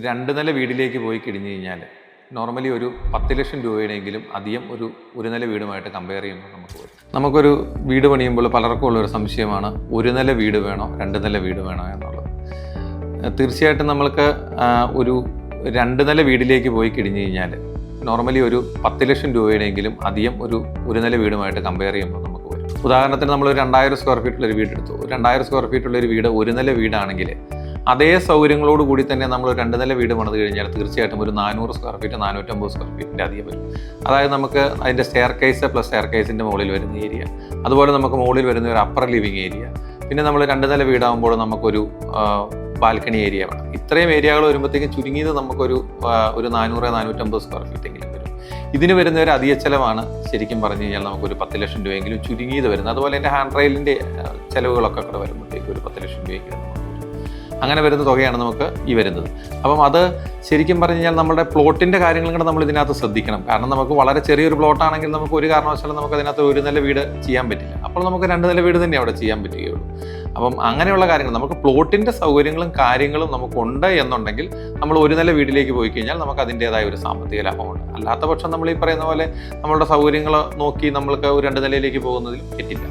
രണ്ട് നില വീടിലേക്ക് പോയി കഴിഞ്ഞ് കഴിഞ്ഞാൽ നോർമലി ഒരു പത്ത് ലക്ഷം രൂപയുടെയെങ്കിലും അധികം ഒരു ഒരു നില വീടുമായിട്ട് കമ്പയർ ചെയ്യുമ്പോൾ നമുക്ക് വരും. നമുക്കൊരു വീട് പണിയുമ്പോൾ പലർക്കും ഉള്ളൊരു സംശയമാണ് ഒരു നില വീട് വേണോ രണ്ട് നില വീട് വേണോ എന്നുള്ളത്. തീർച്ചയായിട്ടും നമ്മൾക്ക് ഒരു രണ്ട് നില വീടിലേക്ക് പോയി കഴിഞ്ഞ് കഴിഞ്ഞാൽ നോർമലി ഒരു പത്ത് ലക്ഷം രൂപയുടെയെങ്കിലും അധികം ഒരു ഒരു നില വീടുമായിട്ട് കമ്പയർ ചെയ്യുമ്പോൾ നമുക്ക് വരും. ഉദാഹരണത്തിന് നമ്മൾ രണ്ടായിരം സ്ക്വയർ ഫീറ്റുള്ള ഒരു വീട് എടുത്തു രണ്ടായിരം സ്ക്വയർ ഫീറ്റുള്ള ഒരു വീട് ഒരു നില വീടാണെങ്കിൽ അതേ സൗകര്യങ്ങളോട് കൂടി തന്നെ നമ്മൾ രണ്ട് നില വീട് പണിത് കഴിഞ്ഞാൽ തീർച്ചയായിട്ടും ഒരു നാനൂറ് സ്ക്വയർ ഫീറ്റ് നാനൂറ്റമ്പത് സ്ക്വയർ ഫീറ്റിന്റെ അധികം വരും. അതായത് നമുക്ക് അതിന്റെ സ്റ്റെയർ കേസ് പ്ലസ് സ്റ്റെയർ കേസിന്റെ മുകളിൽ വരുന്ന ഏരിയ അതുപോലെ നമുക്ക് മുകളിൽ വരുന്ന ഒരു അപ്പർ ലിവിങ് ഏരിയ പിന്നെ നമ്മൾ രണ്ട് നില വീടാകുമ്പോൾ നമുക്കൊരു ബാൽക്കണി ഏരിയ വേണം. ഇത്രയും ഏരിയകൾ വരുമ്പോഴത്തേക്കും ചുരുങ്ങിയത് നമുക്കൊരു ഒരു നാനൂറ് നാനൂറ്റമ്പത് സ്ക്വയർ ഫീറ്റ് എങ്കിലും വരും. ഇതിന് വരുന്ന ഒരു അധിക ചെലവാണ് ശരിക്കും പറഞ്ഞു കഴിഞ്ഞാൽ നമുക്കൊരു പത്ത് ലക്ഷം രൂപയെങ്കിലും ചുരുങ്ങിയത് വരുന്നത്. അതുപോലെ എന്റെ ഹാൻഡ് റെയിലിന്റെ ചിലവുകളൊക്കെ കൂടെ വരുമ്പോഴത്തേക്കും ഒരു പത്ത് ലക്ഷം രൂപയെങ്കിലും നമുക്ക് അങ്ങനെ വരുന്ന തുകയാണ് നമുക്ക് ഈ വരുന്നത്. അപ്പം അത് ശരിക്കും പറഞ്ഞു കഴിഞ്ഞാൽ നമ്മുടെ പ്ലോട്ടിന്റെ കാര്യങ്ങളും കൂടെ നമ്മൾ ഇതിനകത്ത് ശ്രദ്ധിക്കണം. കാരണം നമുക്ക് വളരെ ചെറിയൊരു പ്ലോട്ടാണെങ്കിൽ നമുക്ക് ഒരു കാരണവശാലും നമുക്ക് അതിനകത്ത് ഒരു നില വീട് ചെയ്യാൻ പറ്റില്ല. അപ്പോൾ നമുക്ക് രണ്ട് നില വീട് തന്നെ അവിടെ ചെയ്യാൻ പറ്റുകയുള്ളൂ. അപ്പം അങ്ങനെയുള്ള കാര്യങ്ങൾ നമുക്ക് പ്ലോട്ടിന്റെ സൗകര്യങ്ങളും കാര്യങ്ങളും നമുക്കുണ്ട് എന്നുണ്ടെങ്കിൽ നമ്മൾ ഒരു നില വീട്ടിലേക്ക് പോയി കഴിഞ്ഞാൽ നമുക്ക് അതിന്റേതായ ഒരു സാമ്പത്തിക ലാഭമുണ്ട്. അല്ലാത്ത പക്ഷം നമ്മൾ ഈ പറയുന്ന പോലെ നമ്മളുടെ സൗകര്യങ്ങൾ നോക്കി നമ്മൾക്ക് ഒരു രണ്ട് നിലയിലേക്ക് പോകുന്നതിൽ തെറ്റില്ല.